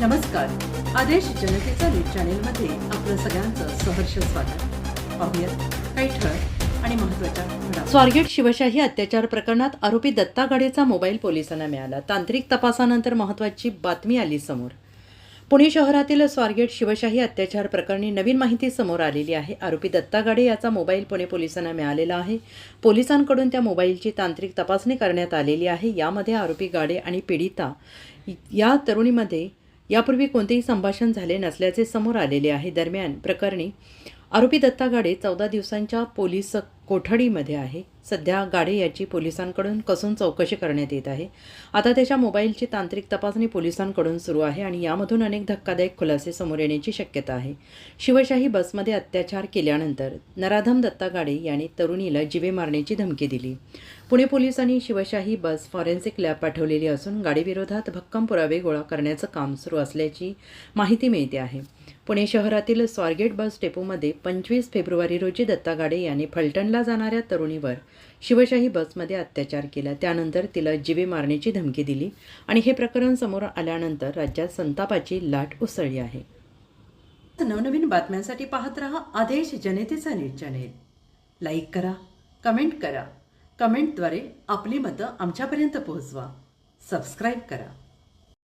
नमस्कार. आदेश जनतेचा न्यूज चॅनेलमध्ये आपलं सगळ्यांचं सहर्ष स्वागत. पाहूयात काही ठळक आणि महत्त्वाच्या स्वारगेट शिवशाही अत्याचार प्रकरणात आरोपी दत्ता गाडेचा मोबाईल पोलिसांना मिळाला. तांत्रिक तपासानंतर महत्वाची बातमी आली समोर. पुणे शहरातील स्वारगेट शिवशाही अत्याचार प्रकरणी नवीन माहिती समोर आलेली आहे. आरोपी दत्ता गाडे याचा मोबाईल पुणे पोलिसांना मिळालेला आहे. पोलिसांकडून त्या मोबाईलची तांत्रिक तपासणी करण्यात आलेली आहे. यामध्ये आरोपी गाडे आणि पीडिता या तरुणीमध्ये यापूर्वी कोणतेही संभाषण झाले नसल्याचे समोर आलेले आहे. दरम्यान प्रकरणी आरोपी दत्ता गाडे चौदा दिवसांच्या पोलीस कोठडीमध्ये आहे. सध्या गाडे याची पोलिसांकडून कसून चौकशी करण्यात येत आहे. आता त्याच्या मोबाईलची तांत्रिक तपासणी पोलिसांकडून सुरू आहे आणि यामधून अनेक धक्कादायक खुलासे समोर येण्याची शक्यता आहे. शिवशाही बसमध्ये अत्याचार केल्यानंतर नराधम दत्ता गाडे यांनी तरुणीला जिवे मारण्याची धमकी दिली. पुणे पोलिसांनी शिवशाही बस फॉरेन्सिक लॅब पाठवलेली असून गाडीविरोधात भक्कम पुरावे गोळा करण्याचं काम सुरू असल्याची माहिती मिळते आहे. पुणे शहरातील स्वारगेट बस डेपोमध्ये पंचवीस फेब्रुवारी रोजी दत्ता गाडे यांनी फलटणला जाणाऱ्या तरुणीवर शिवशाही बसमध्ये अत्याचार केला. त्यानंतर तिला जीवे मारण्याची धमकी दिली आणि हे प्रकरण समोर आल्यानंतर राज्यात संतापाची लाट उसळली आहे. नवनवीन बातम्यांसाठी पाहत रहा आदेश जनतेचा न्यूज चॅनेल. लाईक करा कमेंट करा. कमेंटद्वारे आपली मतं आमच्यापर्यंत पोहोचवा. सबस्क्राईब करा.